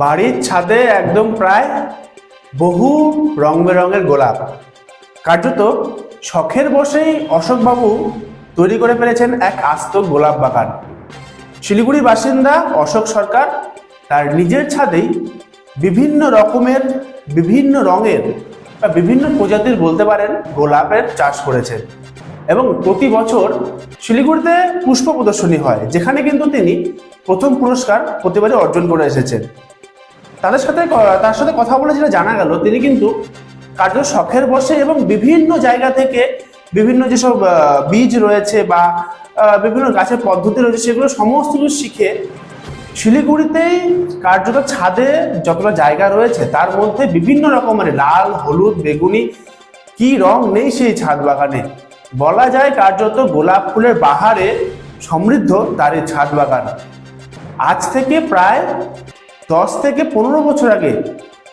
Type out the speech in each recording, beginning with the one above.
বাড়ির ছাদে একদম প্রায় বহু রং বেরঙের গোলাপ। কার্যত শখের বসেই অশোকবাবু তৈরি করে ফেলেছেন এক আস্ত গোলাপ বাগান। শিলিগুড়ি বাসিন্দা অশোক সরকার তার নিজের ছাদেই বিভিন্ন রকমের, বিভিন্ন রঙের বা বিভিন্ন প্রজাতির বলতে পারেন গোলাপের চাষ করেছেন এবং প্রতি বছর শিলিগুড়িতে পুষ্প প্রদর্শনী হয়, যেখানে কিন্তু তিনি প্রথম পুরস্কার প্রতিবারই অর্জন করে এসেছেন। তাদের সাথে তার সাথে কথা বলে যেটা জানা গেল, তিনি কিন্তু কার্য শখের বসে এবং বিভিন্ন জায়গা থেকে বিভিন্ন যেসব বীজ রয়েছে বা বিভিন্ন গাছের পদ্ধতি রয়েছে, সেগুলো সমস্ত কিছু শিখে শিলিগুড়িতেই কার্যত ছাদে যতটা জায়গা রয়েছে, তার মধ্যে বিভিন্ন রকমের লাল, হলুদ, বেগুনি, কি রং নেই সেই ছাদ বাগানে। বলা যায় কার্যত গোলাপ ফুলের বাহারে সমৃদ্ধ তার এই ছাদ বাগান। আজ থেকে প্রায় দশ থেকে পনেরো বছর আগে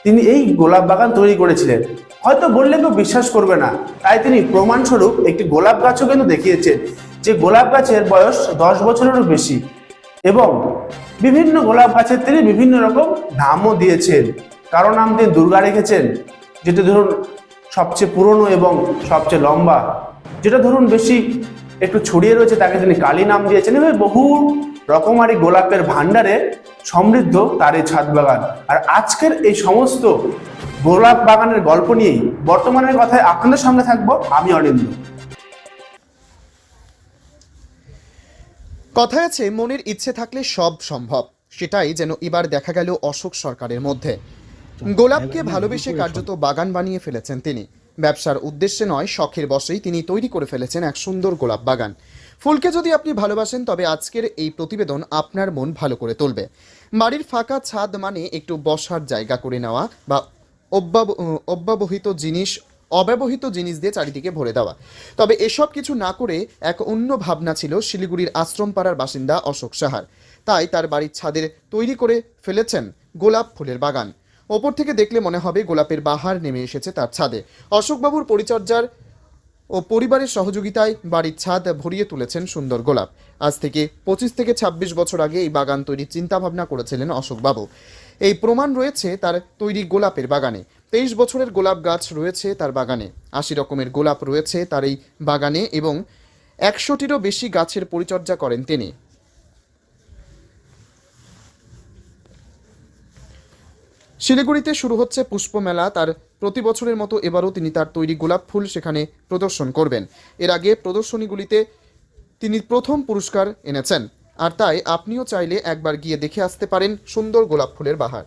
তিনি এই গোলাপ বাগান তৈরি করেছিলেন। হয়তো বললে কেউ বিশ্বাস করবে না। তাই তিনি প্রমাণস্বরূপ একটি গোলাপ গাছও কিন্তু দেখিয়েছেন, যে গোলাপ গাছের বয়স দশ বছরেরও বেশি। এবং বিভিন্ন গোলাপ গাছের তিনি বিভিন্ন রকম নামও দিয়েছেন। কারও নাম তিনি দুর্গা রেখেছেন, যেটা ধরুন সবচেয়ে পুরনো এবং সবচেয়ে লম্বা, যেটা ধরুন বেশি একটু ছড়িয়ে রয়েছে, তাকে তিনি কালী নাম দিয়েছেন। এভাবে বহু রকমারি গোলাপের ভাণ্ডারে সমৃদ্ধ তার এই ছাদ বাগান। আর আজকের এই সমস্ত গোলাপ বাগানের গল্প নিয়েই বর্তমানের কথায় আপনাদের সঙ্গে থাকব আমি অরিন্দ কথায় আছে, মনের ইচ্ছে থাকলে সব সম্ভব। সেটাই যেন এবার দেখা গেল অশোক সরকারের মধ্যে। গোলাপকে ভালোবেসে কার্যত বাগান বানিয়ে ফেলেছেন তিনি। ব্যবসার উদ্দেশ্যে নয়, শখের বশেই তিনি তৈরি করে ফেলেছেন এক সুন্দর গোলাপ বাগান। ফুলকে যদি আপনি ভালোবাসেন, তবে আজকের এই প্রতিবেদন আপনার মন ভালো করে তুলবে। বাড়ির ফাঁকা ছাদ মানে একটু বসার জায়গা করে নেওয়া বা অব্যব- অব্যবহিত জিনিস, অব্যবহৃত জিনিস দিয়ে চারিদিকে ভরে দেওয়া। তবে এসব কিছু না করে এক অন্য ভাবনা ছিল শিলিগুড়ির আশ্রমপাড়ার বাসিন্দা অশোক সাহার। তাই তার বাড়ির ছাদের তৈরি করে ফেলেছেন গোলাপ ফুলের বাগান। ওপর থেকে দেখলে মনে হবে গোলাপের বাহার নেমে এসেছে তার ছাদে। অশোকবাবুর পরিচর্যার ও পরিবারের সহযোগিতায় বাড়ির ছাদ ভরিয়ে তুলেছেন সুন্দর গোলাপ। আজ থেকে পঁচিশ থেকে ২৬ বছর আগে এই বাগান তৈরির চিন্তাভাবনা করেছিলেন অশোকবাবু। এই প্রমাণ রয়েছে তার তৈরি গোলাপের বাগানে। তেইশ বছরের গোলাপ গাছ রয়েছে তার বাগানে। আশি রকমের গোলাপ রয়েছে তার এই বাগানে এবং একশোটিরও বেশি গাছের পরিচর্যা করেন তিনি। শিলিগুড়িতে শুরু হচ্ছে পুষ্পমেলা, তার প্রতি বছরের মতো এবারও তিনি তার তৈরি গোলাপ ফুল সেখানে প্রদর্শন করবেন। এর আগে প্রদর্শনীগুলিতে তিনি প্রথম পুরস্কার এনেছেন। আর তাই আপনিও চাইলে একবার গিয়ে দেখে আসতে পারেন সুন্দর গোলাপ ফুলের বাহার।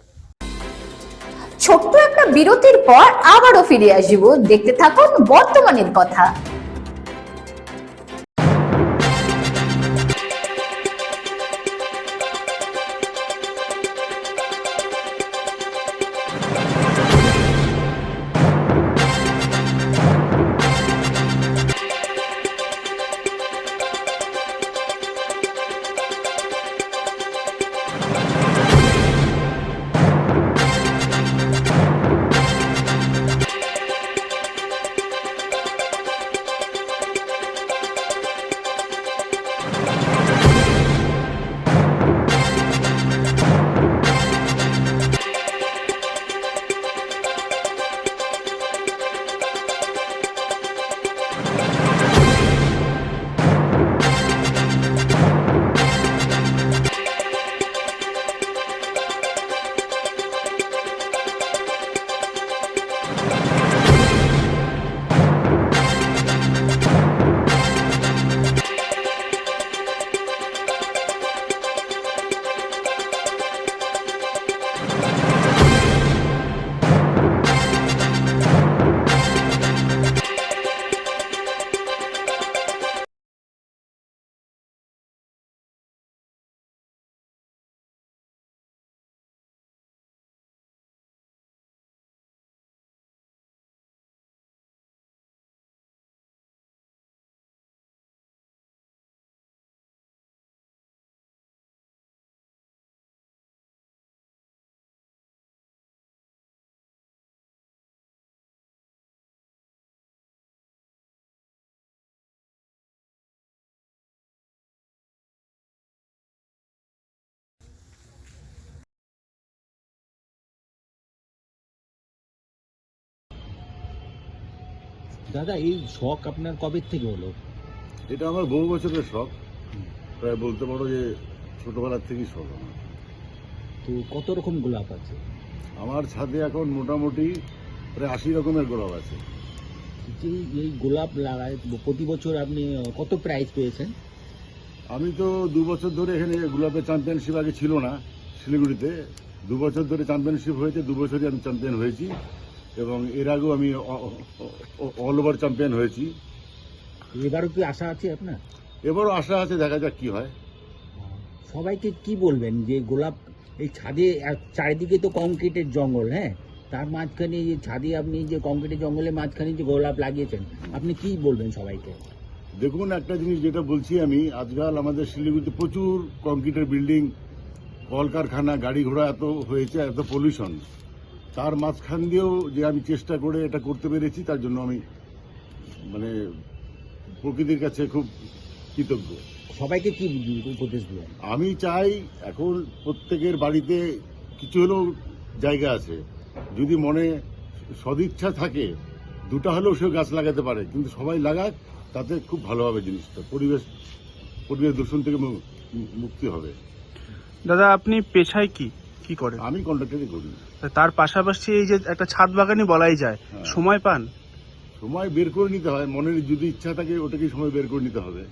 ছোট্ট একটা বিরতির পর আবারও ফিরে আসব। দেখতে থাকুন বর্তমানের কথা। দাদা এই শখ আপনার কবে থেকে হলো? এটা আমার বহু বছরের শখ। প্রায় বলতে পারো যে ছোটবেলার থেকেই শখ আমার। তো কত রকম গোলাপ আছে? আমার ছাদে এখন মোটামুটি প্রায় আশি রকমের গোলাপ আছে। যে এই গোলাপ লাগায় প্রতি বছর আপনি কত প্রাইজ পেয়েছেন? আমি তো দু বছর ধরে এখানে গোলাপের চ্যাম্পিয়নশিপ আগে ছিল না শিলিগুড়িতে। দু বছর ধরে চ্যাম্পিয়নশিপ হয়েছে দু বছরই আমি চ্যাম্পিয়ন হয়েছি। এবং এর আগেও আমি অল ওভার চ্যাম্পিয়ন হয়েছি। এবারও কি আশা আছে আপনার? এবারও আশা আছে দেখা যাক কি হয়। সবাইকে কি বলবেন যে গোলাপ এই ছাদে চারিদিকে তো কংক্রিটের জঙ্গল হ্যাঁ? তার মাঝখানে যে ছাদে আপনি যে কংক্রিটের জঙ্গলের মাঝখানে যে গোলাপ লাগিয়েছেন আপনি কি বলবেন সবাইকে? দেখুন একটা জিনিস যেটা বলছি আমি আজকাল আমাদের শিলিগুড়িতে প্রচুর কংক্রিটের বিল্ডিং কলকারখানা গাড়ি ঘোড়া এত হয়েছে এত পলিউশন তার মাঝখান দিয়েও যে আমি চেষ্টা করে এটা করতে পেরেছি তার জন্য আমি মানে প্রকৃতির কাছে খুব কৃতজ্ঞ। সবাইকে কি উপদেশ দেবেন আমি চাই এখন প্রত্যেকের বাড়িতে কিছু হলেও জায়গা আছে। যদি মনে সদিচ্ছা থাকে দুটা হলেও সে গাছ লাগাতে পারে কিন্তু সবাই লাগাক তাতে খুব ভালো হবে জিনিসটা। পরিবেশ পরিবেশ দূষণ থেকে মুক্তি হবে। দাদা আপনি পেশায় কি? কি করেন? আমি কন্ট্রাক্টারই করি। তার পাশাপাশি এই যে একটা ছাদ বাগানই বলাই যায় হ্যাঁ। সময় পান? সময় বের করে নিতে হয় মনের যদি ইচ্ছা থাকে ওটাকে সময় বের করে নিতে হবে।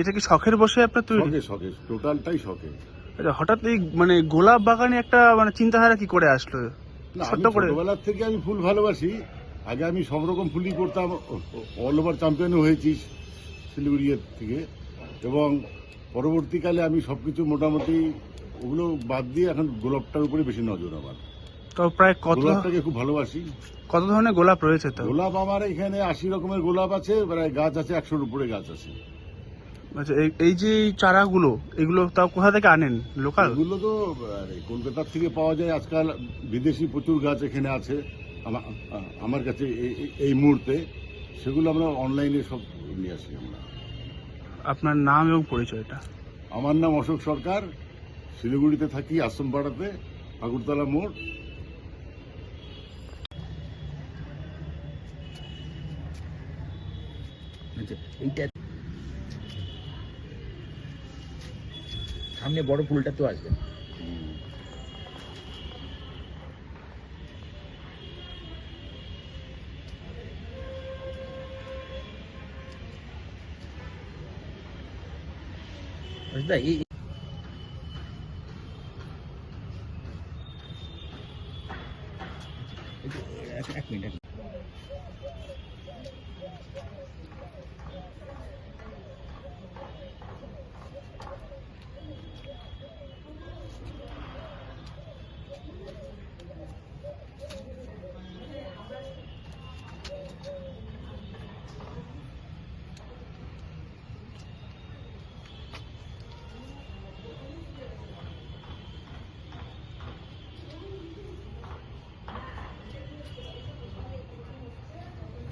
এটা কি শখের বসে আপনার তৈরি? শখে শখে টোটালটাই শখে। আচ্ছা, হঠাৎ এই মানে গোলাপ বাগানে একটা মানে চিন্তাধারা কি করে আসলো? করে। ছোটবেলার থেকে আমি ফুল ভালোবাসি। আগে আমি সব রকম ফুলই করতাম অল ওভার চ্যাম্পিয়নও হয়েছি শিলিগুড়ি থেকে। এবং পরবর্তীকালে আমি সবকিছু মোটামুটি ওগুলো বাদ দিয়ে এখন গোলাপটার উপরে বেশি নজর আমার। তো প্রায় কত গোলাপটাকে খুব ভালোবাসি। কত ধরনের গোলাপ রয়েছে তো? গোলাপ আমার এখানে আশি রকমের গোলাপ আছে প্রায় গাছ আছে একশোর উপরে গাছ আছে। আচ্ছা এই- এই যে চারাগুলো এগুলো তাও কোথা থেকে আনেন? লোকাল? এগুলো তো কলকাতার থেকে পাওয়া যায়। আজকাল বিদেশি প্রচুর গাছ এখানে আছে। আমার কাছে এই মুহূর্তে সেগুলো আমরা অনলাইনে সব নিয়ে আসি আমরা। আপনার নাম এবং পরিচয়টা। আমার নাম অশোক সরকার। শিলিগুড়িতে থাকি আশ্রমপাড়াতে আগরতলা মোড়। আচ্ছা সামনে বড় ফুলটা তো আসবে। বুঝলা এই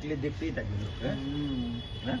দেখলে দেখতেই থাকবে হ্যাঁ? হ্যাঁ?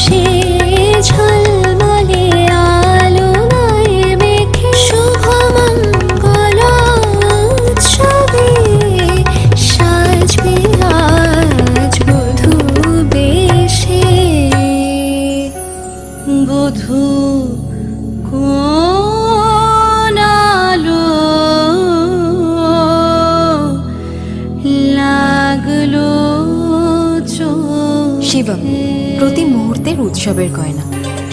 心。